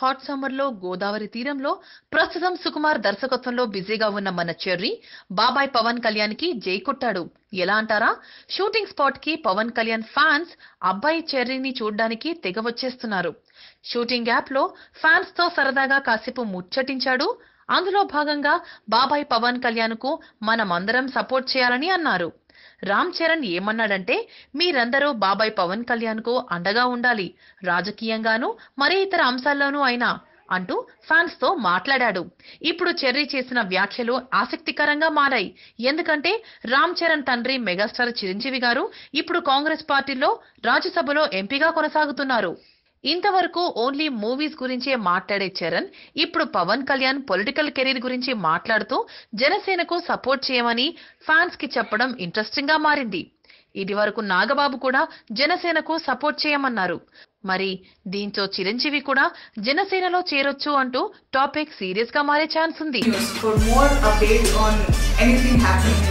Hot సమ్మర్లో గోదావరి తీరంలో ప్రస్తుతం సుకుమార్ దర్శకత్వంలో బిజీగా ఉన్న మన చెర్రీ బాబాయ్ పవన్ కళ్యాణ్కి జై కొట్టాడు. ఎలా అంటారా? షూటింగ్ స్పాట్కి పవన్ కళ్యాణ్ ఫ్యాన్స్ అబ్బాయి చెర్రీని చూడ్డానికి తెగ వచ్చేస్తున్నారు. షూటింగ్ యాప్లో ఫ్యాన్స్తో సరదాగా కాసేపు ముచ్చటించాడు. అందులో భాగంగా బాబాయ్ పవన్ కళ్యాణ్కు మనమందరం సపోర్ట్ చేయాలని అన్నారు. రామ్ చరణ్ ఏమన్నాడంటే మీరందరూ బాబాయ్ పవన్ కళ్యాణ్కు అండగా ఉండాలి. రాజకీయంగాను మరే ఇతర అంశాల్లోనూ అయినా అంటూ ఫ్యాన్స్తో మాట్లాడాడు. ఇప్పుడు చెర్రీ చేసిన వ్యాఖ్యలు ఆసక్తికరంగా మారాయి. ఎందుకంటే రామ్ చరణ్ తండ్రి మెగాస్టార్ చిరంజీవి గారు ఇప్పుడు కాంగ్రెస్ పార్టీలో రాజ్యసభలో ఎంపీగా కొనసాగుతున్నారు. ఇంతవరకు ఓన్లీ మూవీస్ గురించే మాట్లాడే చరణ్ ఇప్పుడు పవన్ కళ్యాణ్ పొలిటికల్ కెరీర్ గురించి మాట్లాడుతూ జనసేనకు సపోర్ట్ చేయమని ఫ్యాన్స్కి చెప్పడం ఇంట్రెస్టింగ్గా మారింది ఇది వరకు నాగబాబు కూడా జనసేనకు సపోర్ట్ చేయమన్నారు మరి దీంతో చిరంజీవి కూడా జనసేనలో చేరొచ్చు అంటూ టాపిక్ సీరియస్గా మారే ఛాన్స్ ఉంది news. For more updates on anything happening